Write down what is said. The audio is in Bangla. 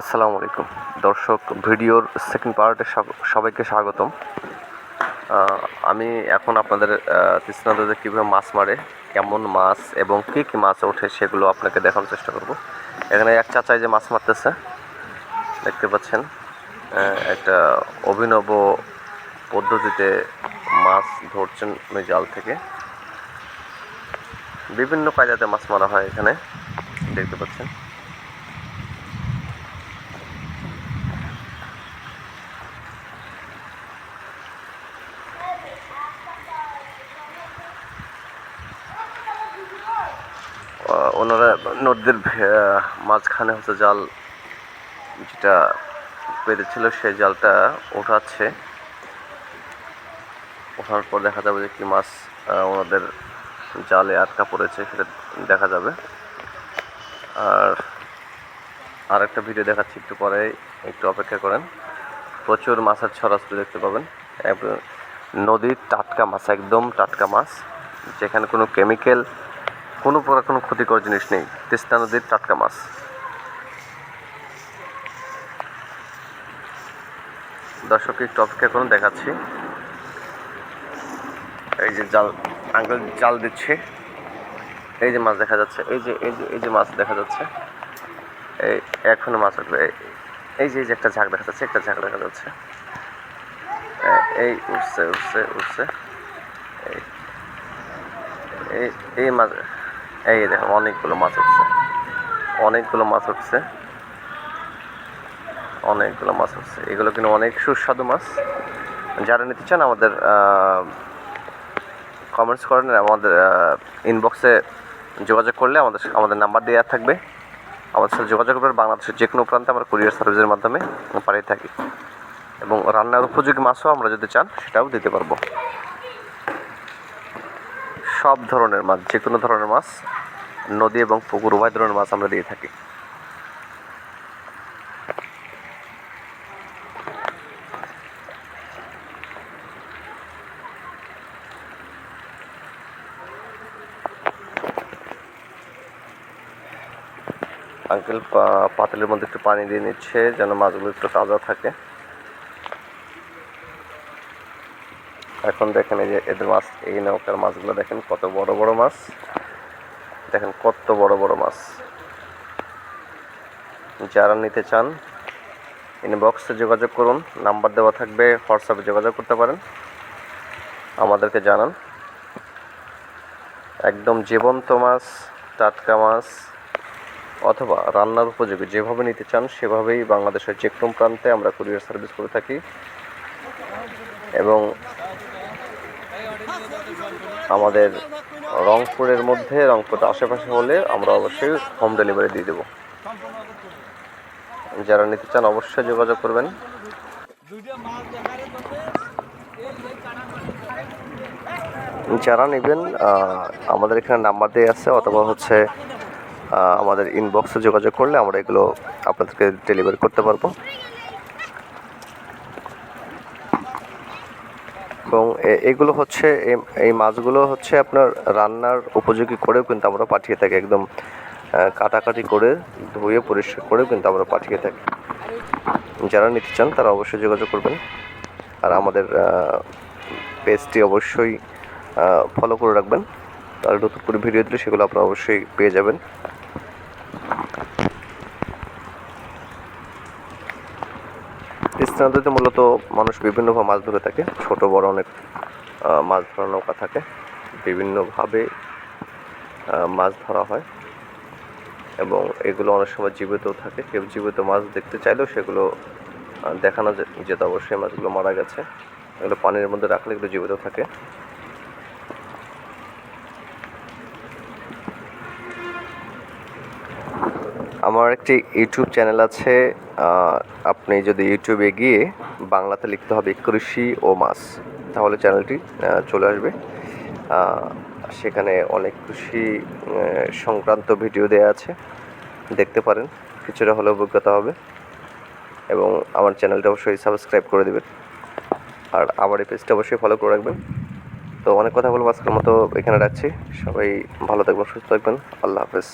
আসসালামু আলাইকুম। দর্শক, ভিডিওর সেকেন্ড পার্টে সবাইকে স্বাগতম। আমি এখন আপনাদের তৃষ্ণা নদীতে কীভাবে মাছ মারে, কেমন মাছ এবং কী কী মাছ ওঠে সেগুলো আপনাকে দেখানোর চেষ্টা করব। এখানে এক চাচাই যে মাছ মারতেছে, দেখতে পাচ্ছেন একটা অভিনব পদ্ধতিতে মাছ ধরছেন জাল থেকে। বিভিন্ন কায়দাতে মাছ মারা হয় এখানে, দেখতে পাচ্ছেন। ওনারা নদীর মাঝখানে হচ্ছে জাল যেটা পেতেছিল সেই জালটা ওঠাচ্ছে। ওঠার পর দেখা যাবে যে কি মাছ ওনাদের জালে আটকা পড়েছে, সেটা দেখা যাবে। আর আরেকটা ভিডিও দেখাচ্ছি একটু পরে, একটু অপেক্ষা করেন। প্রচুর মাছের ছড়াছড়ি দেখতে পাবেন। নদীর টাটকা মাছ, একদম টাটকা মাছ। যেখানে কোনো কেমিক্যাল কোনো প্রকার কোনো ক্ষতিকর জিনিস নেই। তিস্তা নদীর টাটকা মাছ। দর্শককে একটু অপেক্ষা করুন, দেখাচ্ছি। এই যে জাল, আঙ্কেল জাল দিচ্ছে। এই যে মাছ দেখা যাচ্ছে, এই যে এই যে এই যে মাছ দেখা যাচ্ছে। এই, এখনও মাছ উঠবে এই- যে, এই যে একটা ঝাঁক দেখা যাচ্ছে, একটা ঝাঁক দেখা যাচ্ছে। এই উঠছে উঠছে উঠছে এই এই মাছ এই দেখো, অনেকগুলো মাছ উঠছে। অনেকগুলো মাছ উঠছে। অনেকগুলো মাছ উঠছে। এগুলো কিন্তু অনেক সুস্বাদু মাছ। যারা নিতে চান আমাদের কমেন্টস করেন আমাদের ইনবক্সে যোগাযোগ করলে আমাদের আমাদের নাম্বার দেওয়া থাকবে। আমাদের সাথে যোগাযোগ করবেন। বাংলাদেশের যে কোনো প্রান্তে আমরা কুরিয়ার সার্ভিসের মাধ্যমে পাঠিয়ে থাকি। এবং রান্নার উপযোগী মাছও আমরা যদি চান, সেটাও দিতে পারব। সব ধরনের মাছ, যে কোনো ধরনের মাছ, নদী এবং পুকুর, উভয় ধরনের মাছ আমরা দিয়ে থাকি। আঙ্কেল পাতিলের মধ্যে একটু পানি দিয়ে নিচ্ছে, যেন মাছগুলো একটু তাজা থাকে। এখন দেখেন এই যে এদের মাছ, এই নৌকার মাছগুলো দেখেন কত বড় বড় মাছ। দেখেন কত বড় বড় মাছ। যারা নিতে চান ইনবক্সে যোগাযোগ করুন, নাম্বার দেওয়া থাকবে হোয়াটসঅ্যাপে যোগাযোগ করতে পারেন। আমাদেরকে জানান। একদম জীবন্ত মাছ, টাটকা মাছ, অথবা রান্নার উপযোগী, যেভাবে নিতে চান, সেভাবেই বাংলাদেশের যে প্রান্তে আমরা কুরিয়ার সার্ভিস করে থাকি। এবং আমাদের রংপুরের মধ্যে, রংপুরের আশেপাশে হলে আমরা অবশ্যই হোম ডেলিভারি দিয়ে দেবো। যারা নিতে চান অবশ্যই যোগাযোগ করবেন। যারা নেবেন আমাদের এখানে নাম্বার দিয়ে আছে অথবা হচ্ছে আমাদের ইনবক্সে যোগাযোগ করলে আমরা এগুলো আপনাদেরকে ডেলিভারি করতে পারব। এবং এগুলো হচ্ছে, এই- এই মাছগুলো হচ্ছে আপনার রান্নার উপযোগী করেও কিন্তু আমরা পাঠিয়ে থাকি, একদম কাটাকাটি করে ধুয়ে পরিষ্কার করেও কিন্তু আমরা পাঠিয়ে থাকি। যারা নিতে চান তারা অবশ্যই যোগাযোগ করবেন। আর আমাদের পেজটি অবশ্যই ফলো করে রাখবেন। আর নতুন করে ভিডিও দিলে সেগুলো আপনারা অবশ্যই পেয়ে যাবেন। নদীতে মূলত মানুষ বিভিন্নভাবে মাছ ধরে থাকে। ছোট, বড় অনেক মাছ ধরার নৌকা থাকে। বিভিন্নভাবে মাছ ধরা হয়। এবং এগুলো অনেক সময় জীবিতও থাকে। কেউ জীবিত মাছ দেখতে চাইলেও সেগুলো দেখানো যেত। অবশ্যই মাছগুলো মারা গেছে। এগুলো পানির মধ্যে রাখলে এগুলো জীবিত থাকে। আমার একটি ইউটিউব চ্যানেল আছে আপনি যদি ইউটিউবে গিয়ে বাংলাতে লিখতে হবে কৃষি ও মাছ, তাহলে চ্যানেলটি চলে আসবে। সেখানে অনেক কৃষি সংক্রান্ত ভিডিও দেওয়া আছে, দেখতে পারেন, কিছুটা হলে অভিজ্ঞতা হবে। এবং আমার চ্যানেলটা অবশ্যই সাবস্ক্রাইব করে দেবেন। আর আমার এই পেজটা অবশ্যই ফলো করে রাখবেন। তো অনেক কথা বলব আজকের মতো, এখানে রাখছি। সবাই ভালো থাকবেন, সুস্থ থাকবেন। আল্লাহ হাফেজ।